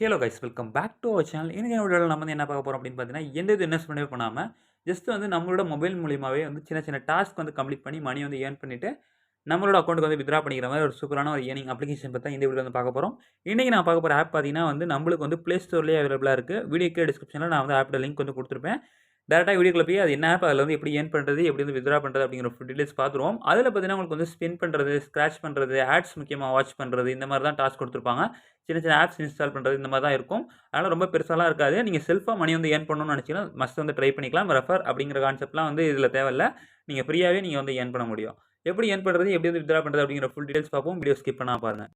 Hello guys welcome back to our channel இன்னைக்கு வீடியோவில் நம்ம வந்து என்ன பார்க்க போகிறோம் அப்படின்னு பார்த்தீங்கன்னா எந்த இது இன்வெஸ்ட்மெண்ட்டே பண்ணாமல் ஜஸ்ட் வந்து நம்மளோட மொபைல் மூலியமாகவே வந்து சின்ன சின்ன டாஸ்க் வந்து கம்ப்ளீட் பண்ணி மணி வந்து ஏர்ன் பண்ணிவிட்டு நம்மளோட அக்கௌண்ட்டுக்கு வந்து வித்ரா பண்ணிக்கிற மாதிரி ஒரு சூப்பரான ஒரு ஏர்னிங் அப்ளிகேஷன் பற்றி இந்த வீடியோ வந்து பார்க்க போகிறோம் இன்றைக்கி நான் பார்க்க போகிற ஆப் பார்த்தீங்கன்னா வந்து நம்மளுக்கு வந்து ப்ளே ஸ்டோர்லேயே அவைலபிளாக இருக்குது வீடியோக்கே டிஸ்கிரிப்ஷனில் நான் வந்து ஆப்போட லிங்க் வந்து கொடுத்துருப்பேன். டேரெக்டாக வீடியோக்குள்ள போய் அது என்ன ஆப் அதில் வந்து எப்படி ஏன் பண்ணுறது எப்படி வந்து வித்ரா பண்ணுறது அப்படிங்கிற ஃபுல் டீடைல்ஸ் பார்த்துருவோம். அதில் பார்த்தீங்கன்னா உங்களுக்கு வந்து ஸ்பின் பண்ணுறது ஸ்க்ராச் பண்ணுறது ஆட்ஸ் முக்கியமாக வாட்ச் பண்ணுறது இந்த மாதிரி தான் டாஸ்க் கொடுத்துருப்பாங்க. சின்ன சின்ன ஆப்ஸ் இன்ஸ்டால் பண்ணுறது இந்த மாதிரி தான் இருக்கும். அதனால் ரொம்ப பெருசாலாம் இருக்காது. நீங்கள் செல்ஃபாக மணி வந்து ஏர்ன் பண்ணணும்னு நினச்சிங்கன்னா மஸ்ட் வந்து ட்ரை பண்ணிக்கலாம். ரெஃபர் அப்படிங்கிற கான்செப்ட்லாம் வந்து இதில் தேவையில்லை. நீங்கள் ஃப்ரீயாகவே நீங்கள் வந்து ஏர்ன் பண்ண முடியும். எப்படி ஏர்ன் பண்ணுறது எப்படி வந்து வித்ரா பண்ணுறது அப்படிங்கிற ஃபுல் டீடைல்ஸ் பார்ப்போம். வீடியோ ஸ்கிப் பண்ணால் பாருங்கள்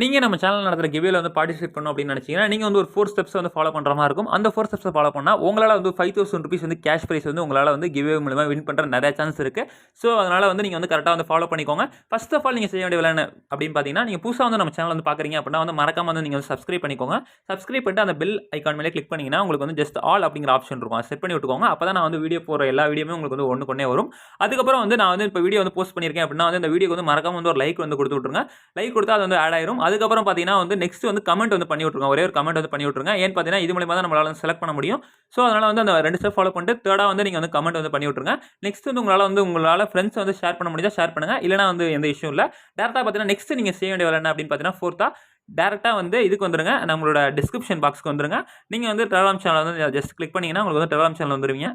நீங்கள் நம்ம சேனல் நடத்துகிற கிவேல வந்து பார்ட்டிசிபேட் பண்ணணும் அப்படின்னு நினச்சிங்கன்னா நீங்கள் வந்து ஒரு ஃபோர் ஸ்டெப்ஸ் வந்து ஃபாலோ பண்ணுற மாதிரி இருக்கும். அந்த ஃபோர் ஸ்டெப்ஸை ஃபாலோ பண்ணால் உங்களால் வந்து ஃபைவ் தௌசண்ட் ருபீஸ் வந்து கேஷ் ப்ரைஸ் வந்து உங்களால் வந்து கிவே மூலமாக வின் பண்ணுற நிறைய சான்ஸ் இருக்குது ஸோ அதனால் வந்து நீங்கள் வந்து கரெக்டாக வந்து ஃபாலோ பண்ணிக்கோங்க. ஃபர்ஸ்ட் ஆஃப் ஆல் நீங்கள் செய்ய வேண்டிய வேலை என்ன அப்படின்னு பார்த்தீங்கன்னா நீங்கள் புதுசாக வந்து நம்ம சேனல் வந்து பார்க்குறீங்க அப்படின்னா வந்து மறக்காம வந்து நீங்கள் வந்து சப்ஸ்கிரைப் பண்ணிக்கோங்க. சப்ஸ்கிரைப் பண்ணிட்டு அந்த பெல் ஐக்கான் மேலே கிளிக் பண்ணிங்கன்னா உங்களுக்கு வந்து ஜஸ்ட் ஆல் அப்படிங்கிற ஆப்ஷன் இருக்கும். செட் பண்ணி விட்டுக்கோங்க. அப்போ தான் நான் வந்து வீடியோ போகிற எல்லா வீடியோமே உங்களுக்கு வந்து ஒன்று கொண்டே வரும். அதுக்கப்புறம் வந்து நான் வந்து இப்போ வீடியோ வந்து போஸ்ட் பண்ணியிருக்கேன் அப்படின்னா வந்து இந்த வீடியோக்கு வந்து மறக்காம வந்து ஒரு லைக் வந்து கொடுத்து விட்ருங்க லைக் கொடுத்தா அது வந்து ஆட் ஆயிரும். அதுக்கப்புறம் பார்த்தீங்கன்னா வந்து நெக்ஸ்ட் வந்து கமெண்ட் வந்து பண்ணி விட்ருங்க ஒரே ஒரு கமெண்ட் வந்து பண்ணி விட்ருங்க ஏன்னு பார்த்தீங்கன்னா இது மூலியமாக தான் நம்மளால வந்து செலக்ட் பண்ண முடியும். ஸோ அதனால் வந்து அந்த ரெண்டு ஸ்டெப் ஃபாலோ பண்ணிட்டு தேர்டாக வந்து நீங்கள் வந்து கமெண்ட் வந்து பண்ணி விட்ருங்க நெக்ஸ்ட் வந்து உங்களால் வந்து உங்களால் ஃப்ரெண்ட்ஸ் வந்து ஷேர் பண்ண முடிஞ்சால் ஷேர் பண்ணுங்கள் இல்லைனா வந்து எந்த இஷ்யூ இல்லை. டேரெக்டாக பார்த்தீங்கன்னா நெக்ஸ்ட் நீங்கள் செய்ய வேண்டிய வேலை என்ன அப்படின்னு பார்த்தீங்கன்னா ஃபோர்த்தா டேரெக்டாக வந்து இதுக்கு வந்துருங்க. நம்மளோட டிஸ்கிரிப்ஷன் பாக்ஸ்க்கு வந்துருங்க. நீங்கள் வந்து டெலாம் சேனல் வந்து ஜஸ்ட் கிளிக் பண்ணிங்கன்னா உங்களுக்கு வந்து டெலாம் சேனல் வந்துருவீங்க.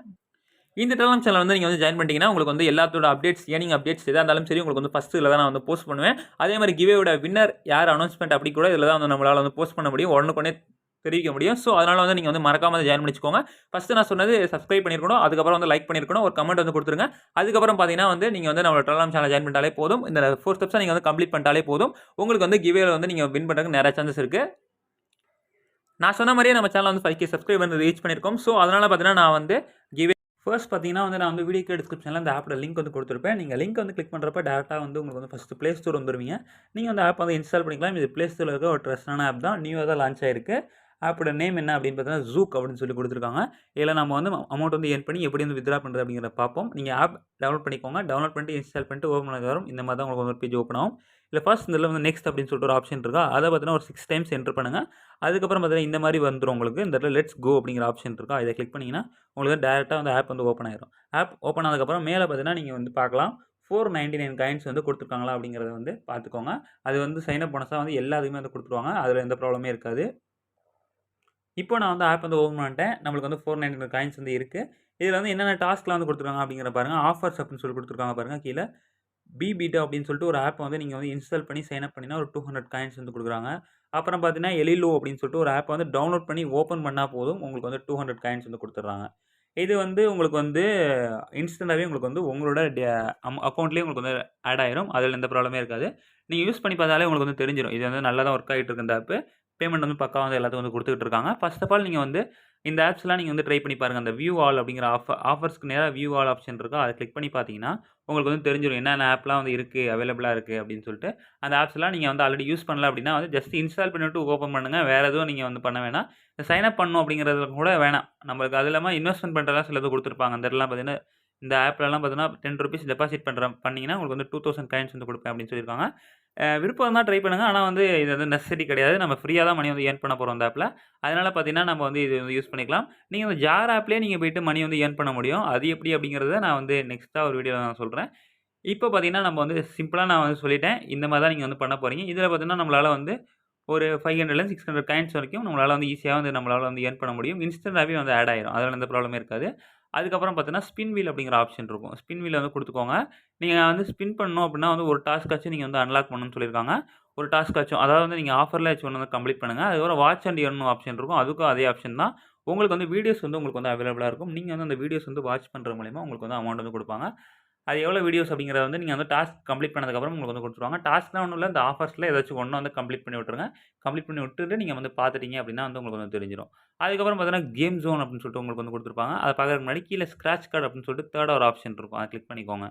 இந்த டெலாம் சேனல் வந்து நீங்கள் வந்து ஜாயின் பண்ணிட்டீங்கன்னா உங்களுக்கு வந்து எல்லாத்தோட அப்டேட்ஸ் ஏனிங் அப்டேட்ஸ் எதாக இருந்தாலும் சரி உங்களுக்கு வந்து ஃபஸ்ட்டு இதில் தான் நான் வந்து போஸ்ட் பண்ணுவேன். அதே மாதிரி கிவேவோட வின்னர் யார் அனௌன்ஸ்மெண்ட் அப்படி கூட இதில் தான் வந்து நம்மளால் வந்து போஸ்ட் பண்ண முடியும். உடனுக்குடனே தெரிவிக்க முடியும். ஸோ அதனால் வந்து நீங்கள் வந்து மறக்காமல் ஜாயின் பண்ணிச்சுக்கோங்க. ஃபஸ்ட்டு நான் சொன்னது சப்ஸ்கிரைப் பண்ணியிருக்கணும் அதுக்கப்புறம் வந்து லைக் பண்ணியிருக்கணும் ஒரு கமெண்ட் வந்து கொடுத்துருங்க. அதுக்கப்புறம் பார்த்தீங்கன்னா வந்து நீங்கள் வந்து நம்மளோட டெலாம் சேனல் ஜாயின் பண்ணிட்டாலே போதும். இந்த ஃபோர் ஸ்டெப்ஸை நீங்கள் வந்து கம்ப்ளீட் பண்ணிட்டாலே போதும். உங்களுக்கு வந்து கிவேல வந்து நீங்கள் வின் பண்ணுறதுக்கு நிறைய சான்சஸ் இருக்குது நான் சொன்ன மாதிரியே நம்ம சேனல் வந்து ஃபைவ் கே சப்ஸ்கிரைப் வந்து ரீச் பண்ணியிருக்கோம் ஸோ அதனால் பார்த்தீங்கன்னா நான் வந்து கிவே ஃபர்ஸ்ட் பார்த்தீங்கன்னா வந்து நான் வந்து வீடியோ டிஸ்கிரிப்ஷனில் அந்த ஆப்போட லிங்க் வந்து கொடுத்துருப்பேன். நீங்கள் லிங்க் வந்து கிளிக் பண்ணுறப்ப டேரெக்டாக வந்து உங்களுக்கு வந்து ஃபஸ்ட்டு ப்ளே ஸ்டோர் வந்துருவீங்க. நீங்கள் அந்த ஆப் வந்து இன்ஸ்டால் பண்ணிக்கலாம். இது ப்ளே ஸ்டோரில் இருக்க ஒரு ட்ரெஸ்டான ஆப் தான். நியூவாக தான் லான்ச் ஆயிருக்கு. ஆப்போட நேம் என்ன அப்படின்னு பார்த்தீங்கன்னா ஜூக் அப்படின்னு சொல்லி கொடுத்துருக்காங்க. இதில் நம்ம வந்து அமௌண்ட் வந்து ஏர்ன் பண்ணி எப்படி வந்து வித்ரா பண்ணுறது அப்படிங்கிறத பார்ப்போம். நீங்கள் ஆப் டவுன்லோட் பண்ணிக்கோங்க. டவுன்லோட் பண்ணிட்டு இன்ஸ்டால் பண்ணிட்டு ஓப்பன் பண்ணது வரும் இந்த மாதிரி தான் உங்களுக்கு ஒரு பேஜ் ஓப்பன் ஆகும். இல்லை ஃபர்ஸ்ட் இதில் வந்து நெக்ஸ்ட் அப்படின்னு சொல்லிட்டு ஒரு ஆப்ஷன் இருக்கா? அதை பார்த்தீங்கன்னா ஒரு சிக்ஸ் டைம்ஸ் என்ட்ரு பண்ணுங்கள் அதுக்கப்புறம் பார்த்தீங்கன்னா இந்த மாதிரி வந்துடும் உங்களுக்கு. இந்த இடத்துல லெட்ஸ் கோ அப்படிங்கிற ஆப்ஷன் இருக்கா? இதை கிளிக் பண்ணிங்கன்னா உங்களுக்கு டேரெக்டாக வந்து ஆப் வந்து ஓப்பன் ஆயிரும். ஆப் ஓப்பன் ஆனதுக்கப்புறம் மேலே பார்த்தீங்கன்னா நீங்கள் வந்து பார்க்கலாம். ஃபோர் நைன்டி நைன் காயின்ஸ் வந்து கொடுத்துருக்காங்களா அப்படிங்கிறத வந்து பார்த்துக்கோங்க. அது வந்து சைனப் போனஸாக வந்து எல்லாத்துக்குமே வந்து கொடுத்துருவாங்க. அதில் எந்த ப்ராப்ளமே இருக்காது. இப்போ நான் வந்து ஆப் வந்து ஓப்பன் பண்ணிட்டேன். நம்மளுக்கு வந்து ஃபோர் நைன் காயின்ஸ் வந்து இருக்குது இதில் வந்து என்னென்ன டாஸ்க்லாம் வந்து கொடுத்துருக்காங்க அப்படிங்கிற பாருங்கள் ஆஃபர்ஸ் அப்படின்னு சொல்லி கொடுத்துருக்காங்க பாருங்கள் கீழே பிபிடா அப்படின்னு சொல்லிட்டு ஒரு ஆப் வந்து நீங்கள் வந்து இன்ஸ்டால் பண்ணி சைன் அப் பண்ணினா ஒரு டூ ஹண்ட்ரட் காயின்ஸ் வந்து கொடுக்குறாங்க. அப்புறம் பார்த்தீங்கன்னா எலிலோ அப்படின்னு சொல்லிட்டு ஒரு ஆப் வந்து டவுன்லோட் பண்ணி ஓப்பன் பண்ணால் போதும். உங்களுக்கு வந்து டூ ஹண்ட்ரட் காயின்ஸ் வந்து கொடுத்துட்றாங்க. இது வந்து உங்களுக்கு வந்து இன்ஸ்டண்ட்டாகவே உங்களுக்கு வந்து உங்களோட அக்கௌண்ட்லேயே உங்களுக்கு வந்து ஆட் ஆயிரும். அதில் எந்த ப்ராப்ளமே இருக்காது. நீங்கள் யூஸ் பண்ணி பார்த்தாலே உங்களுக்கு வந்து தெரிஞ்சிடும் இது வந்து நல்லா தான் ஒர்க் ஆகிட்டு இருக்கு இந்த ஆப்பு பேமெண்ட் வந்து பக்கா வந்து எல்லாத்துக்கும் வந்து கொடுத்துட்டு இருக்காங்க. ஃபர்ஸ்ட் ஆஃப் ஆல் நீங்கள் வந்து இந்த ஆப்ஸ்லாம் நீங்கள் வந்து ட்ரை பண்ணி பாருங்கள் அந்த வியூ ஆல் அப்படிங்கிற ஆஃபர் ஆஃபர்ஸ்க்கு நேராக வியூ ஆல் ஆப்ஷன் இருக்கோ அதை கிளிக் பண்ணி பார்த்தீங்கன்னா உங்களுக்கு வந்து தெரிஞ்சிடும் என்னென்ன ஆப்லாம் வந்து இருக்குது அவைலபிளாக இருக்குது அப்படின்னு சொல்லிட்டு. அந்த ஆப்ஸ்லாம் நீங்கள் வந்து ஆல்ரெடி யூஸ் பண்ணல அப்படின்னா வந்து ஜஸ்ட் இன்ஸ்டால் பண்ணிவிட்டு ஓப்பன் பண்ணுங்கள் வேறு எதுவும் நீங்கள் வந்து பண்ண வேணாம். சைன் அப் பண்ணணும் அப்படிங்கிறது கூட வேணாம். நம்மளுக்கு அது இல்லாமல் இன்வெஸ்ட்மெண்ட் பண்ணுறதா சிலது கொடுத்துருப்பாங்க. அந்த இதெல்லாம் பார்த்தீங்கன்னா இந்த ஆப்லலாம் பார்த்தீங்கன்னா டென் ருபீஸ் டெபாசிட் பண்ணுற பண்ணிங்கன்னா உங்களுக்கு வந்து டூ தௌசண்ட் காயின்ஸ் வந்து கொடுப்பேன் அப்படின்னு சொல்லியிருக்காங்க. விருப்பம் தான் ட்ரை பண்ணுங்கள் ஆனால் வந்து இது வந்து நெசசிட்டி கிடையாது. நம்ம ஃப்ரீயாக தான் மணி வந்து ஏர்ன் பண்ண போகிறோம் அந்த ஆப்பில் அதனால் பார்த்தீங்கன்னா நம்ம வந்து இது வந்து யூஸ் பண்ணிக்கலாம். நீங்கள் வந்து ஜார் ஆப்லேயே நீங்கள் போய்ட்டு மணி வந்து ஏர்ன் பண்ண முடியும். அது எப்படி அப்படிங்கிறத நான் வந்து நெக்ஸ்ட்டாக ஒரு வீடியோவில் நான் சொல்கிறேன் இப்போ பார்த்தீங்கன்னா நம்ம வந்து சிம்பிளாக நான் வந்து சொல்லிட்டேன். இந்த மாதிரி தான் நீங்கள் வந்து பண்ண போகிறீங்க இதில் பார்த்தீங்கன்னா நம்மளால் வந்து ஒரு ஃபைவ் ஹண்ட்ரட்லேருந்து சிக்ஸ் ஹண்ட்ரட் காயின்ஸ் வரைக்கும் நம்மளால் வந்து ஈஸியாக வந்து நம்மளால் வந்து ஏர்ன் பண்ண முடியும். இன்ஸ்டன்ட்டாகவே வந்து ஆட் ஆயிரும். அதில் எந்த ப்ராப்ளமே இருக்காது. அதுக்கப்புறம் பார்த்தீங்கன்னா ஸ்பின் வீல் அப்படிங்கிற ஆப்ஷன் இருக்கும். ஸ்பின் வீல் வந்து கொடுத்துக்கோங்க. நீங்கள் வந்து ஸ்பின் பண்ணணும் அப்படின்னா வந்து ஒரு டாஸ்க்காச்சும் நீங்கள் வந்து அன்லாக் பண்ணணும்னு சொல்லியிருக்காங்க. ஒரு டாஸ்க்காச்சும் அதாவது வந்து நீங்கள் ஆஃபரில் வச்சு ஒன்று வந்து கம்ப்ளீட் பண்ணுங்கள் அதுக்கப்புறம் வாட்ச் அண்ட் இயர்னு ஆப்ஷன் இருக்கும். அதுக்கும் அதே ஆப்ஷன் தான். உங்களுக்கு வந்து வீடியோஸ் வந்து உங்களுக்கு வந்து அவைலபிளாக இருக்கும். நீங்கள் வந்து அந்த வீடியோஸ் வந்து வாட்ச் பண்ணுற மூலிமா உங்களுக்கு வந்து அமௌண்ட் வந்து கொடுப்பாங்க. அது எவ்வளோ வீடியோஸ் அப்படிங்கிறத வந்து நீங்கள் வந்து டாஸ்க் கம்ப்ளீட் பண்ணதுக்கப்புறம் உங்களுக்கு வந்து கொடுத்துருவாங்க. டாஸ்க்லாம் ஒன்றும் இல்லை இந்த ஆஃபர்ஸில் ஏதாச்சும் ஒன்று வந்து கம்ப்ளீட் பண்ணி விட்டுருங்க. கம்ப்ளீட் பண்ணி விட்டுட்டு நீங்கள் வந்து பார்த்துட்டீங்க அப்படின்னா வந்து உங்களுக்கு வந்து தெரிஞ்சிடும் அதுக்கப்புறம் பார்த்தீங்கன்னா கேம் ஜோன் அப்படின்னு சொல்லிட்டு உங்களுக்கு வந்து கொடுத்துருப்பாங்க. அதை பார்க்குறதுக்கு முன்னாடி கீழே ஸ்க்ராட்ச் கார்டு அப்படின்னு சொல்லிட்டு தேர்ட் ஒரு ஆப்ஷன் இருக்கும். அதை கிளிக் பண்ணிக்கோங்க.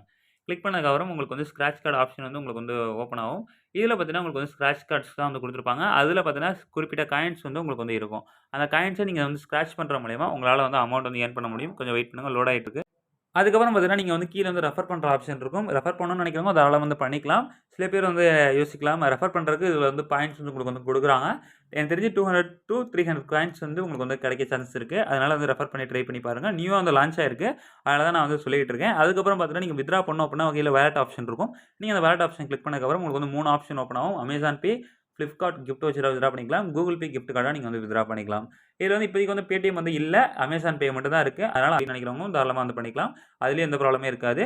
கிளிக் பண்ணதுக்கப்புறம் உங்களுக்கு வந்து ஸ்க்ராட்ச் கார்டு ஆப்ஷன் வந்து உங்களுக்கு வந்து ஓப்பன் ஆகும். இதில் பார்த்தீங்கன்னா உங்களுக்கு வந்து ஸ்க்ராட்ச் கார்ட்ஸ் தான் வந்து கொடுத்துருப்பாங்க. அதில் பார்த்தீங்கன்னா குறிப்பிட்ட காயின்ஸ் வந்து உங்களுக்கு வந்து இருக்கும். அந்த காயின்ஸை நீங்கள் வந்து ஸ்க்ராட்ச் பண்ணுற மூலயமா உங்களால் வந்து அமௌண்ட் வந்து ஏர்ன் பண்ண முடியும். கொஞ்சம் வெயிட் பண்ணுங்கள் லோட் ஆகிட்டு அதுக்கப்புறம் பார்த்தீங்கன்னா, நீங்கள் வந்து கீழே வந்து ரெஃபர் பண்ணுற ஆப்ஷன் இருக்கும். ரெஃபர் பண்ணணும்னு நினைக்கிறவங்க தாராளமா வந்து பண்ணிக்கலாம். சில பேர் வந்து யோசிக்கலாம், ரெஃபர் பண்ணுறதுக்கு இதில் வந்து பாயிண்ட்ஸ் வந்து உங்களுக்கு வந்து கொடுக்குறாங்க எனக்கு தெரிஞ்சு 200-300 காயின்ஸ் வந்து உங்களுக்கு வந்து கிடைக்க சான்ஸ் இருக்குது அதனால் வந்து ரெஃபர் பண்ணி ட்ரை பண்ணி பாருங்க. நியூவாக வந்து லான்ச் ஆயிருக்கு. அதனால தான் நான் வந்து சொல்லிட்டு இருக்கேன். அதுக்கப்புறம் பார்த்தீங்கன்னா, நீங்கள் வித்ரா பண்ணோம் அப்படின்னா வகையில் வேலட் ஆப்ஷன் இருக்கும். நீங்கள் அந்த வேலட் ஆப்ஷன் கிளிக் பண்ணதுக்கப்புறம் உங்களுக்கு வந்து மூணு ஆப்ஷன் ஓப்பன் ஆகும். அமேசான் பே, ஃப்ளிப்கார்ட் கிஃப்ட் வச்சு விட்ரா பண்ணிக்கலாம். கூகுள் பே கிஃப்ட் கார்டாக நீங்கள் வந்து வித்ரா பண்ணிக்கலாம். இதில் வந்து இப்போதைக்கு வந்து பேடிஎம் வந்து இல்லை அமேசான் பே மட்டும் தான் இருக்குது அதனால் அப்டின்னு நினைக்கிறவங்க தாராளமாக வந்து பண்ணிக்கலாம். அதுலேயும் எந்த ப்ராப்ளமே இருக்காது.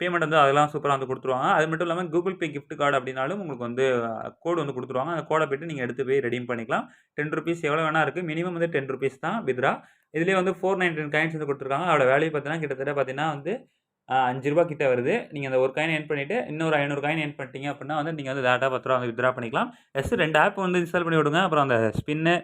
பேமெண்ட் வந்து அதெல்லாம் சூப்பராக வந்து கொடுத்துருவாங்க அது மட்டும் இல்லாமல் கூகுள் பே கிஃப்ட் கார்டு அப்படின்னாலும் உங்களுக்கு வந்து கோடு வந்து கொடுத்துருவாங்க அந்த கோடை போயிட்டு நீங்கள் எடுத்து போய் ரெடீம் பண்ணிக்கலாம். ₹10 எவ்வளோ வேணா இருக்குது மினிமம் வந்து ₹10 தான் வித்ரா இதுலேயே வந்து 499 காயின்ஸ் வந்து கொடுத்துருக்காங்க அதோட வேல்யூ பார்த்தீங்கன்னா, கிட்டத்தட்ட பார்த்தீங்கன்னா வந்து அஞ்சு ரூபா கிட்ட வருது. நீங்கள் அந்த ஒரு காயின் எர்ன் பண்ணிவிட்டு இன்னொரு ஐநூறு காயின் எர்ன் பண்ணிட்டீங்க அப்படின்னா வந்து நீங்கள் வந்து டைரக்ட்டா ரூ. 10 வந்து வித்ட்ரா பண்ணிக்கலாம். எஸ் ரெண்டு ஆப் வந்து இன்ஸ்டால் பண்ணி விடுங்க. அப்புறம் அந்த ஸ்பின்னு,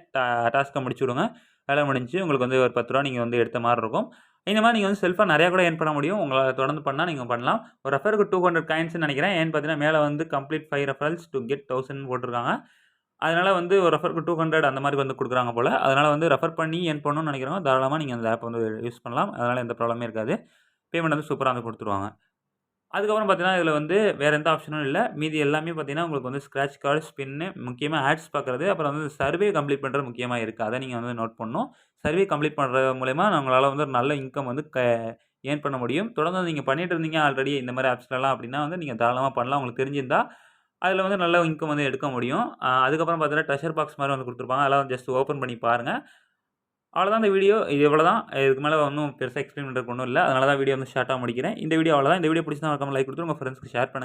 டாஸ்க்கை முடிச்சு விடுங்க. வேலை முடிஞ்சு உங்களுக்கு வந்து ஒரு பத்து ரூபா நீங்கள் வந்து எடுத்த மாதிரி இருக்கும். இந்த மாதிரி நீங்கள் வந்து செல்ஃபாக நிறையா கூட ஏன் பண்ண முடியும். உங்களை தொடர்ந்து பண்ணால் நீங்கள் பண்ணலாம். ஒரு ரெஃபருக்கு டூ ஹண்ட்ரட் காயின்ஸ்னு நினைக்கிறேன் ஏன் பார்த்தீங்கன்னா, மேலே வந்து complete five referrals to get 1000 போட்டுருக்காங்க. அதனால் வந்து ஒரு ரெஃபருக்கு 200 அந்த மாதிரி வந்து கொடுக்குறாங்க போல் அதனால் வந்து ரெஃபர் பண்ணி ஏன் பண்ணணும்னு நினைக்கிறவங்க தாராளமாக நீங்கள் அந்த ஆப் வந்து யூஸ் பண்ணலாம். அதனால் எந்த ப்ராப்ளமே இருக்காது. பேமெண்ட் வந்து சூப்பராக வந்து கொடுத்துருவாங்க அதுக்கப்புறம் பார்த்தீங்கன்னா, இதில் வந்து வேறு எந்த ஆப்ஷனும் இல்லை மீதி எல்லாமே பார்த்தீங்கன்னா, உங்களுக்கு வந்து ஸ்க்ராட்ச் கார்டு, ஸ்பின்னு, முக்கியமாக ஆட்ஸ் பார்க்குறது, அப்புறம் வந்து சர்வே கம்ப்ளீட் பண்ணுறது முக்கியமாக இருக்குது அதை நீங்கள் வந்து நோட் பண்ணணும். சர்வே கம்ப்ளீட் பண்ணுறது மூலயமா நம்மளால் வந்து ஒரு நல்ல இன்கம் வந்து க ஏர்ன் பண்ண முடியும். தொடர்ந்து நீங்கள் பண்ணிட்டு இருந்தீங்க ஆல்ரெடி இந்த மாதிரி ஆப்ஸ்லலாம் அப்படின்னா வந்து நீங்கள் தாராளமாக பண்ணலாம். உங்களுக்கு தெரிஞ்சிருந்தால் அதில் வந்து நல்ல இன்கம் வந்து எடுக்க முடியும். அதுக்கப்புறம் பார்த்தீங்கன்னா, ட்ரெஷர் பாக்ஸ் மாதிரி வந்து கொடுத்துருப்பாங்க அதெல்லாம் ஜஸ்ட் ஓப்பன் பண்ணி பாருங்கள் அவ்வளோதான் இந்த வீடியோ. இது இவ்வளோ தான் இதுக்கு மேலே ஒன்றும் பெருசாக எக்ஸ்பிளைன் பண்ணுறதுக்கு ஒன்றும் இல்லை அதனால தான் வீடியோ வந்து ஷார்ட்டாக முடிக்கிறேன். இந்த வீடியோ அவ்வளோதான். இந்த வீடியோ பிடிச்சிருந்தா மறக்காம லைக் கொடுத்து உங்கள் ஃப்ரெண்ட்ஸ்க்கு ஷேர் பண்ணுங்கள்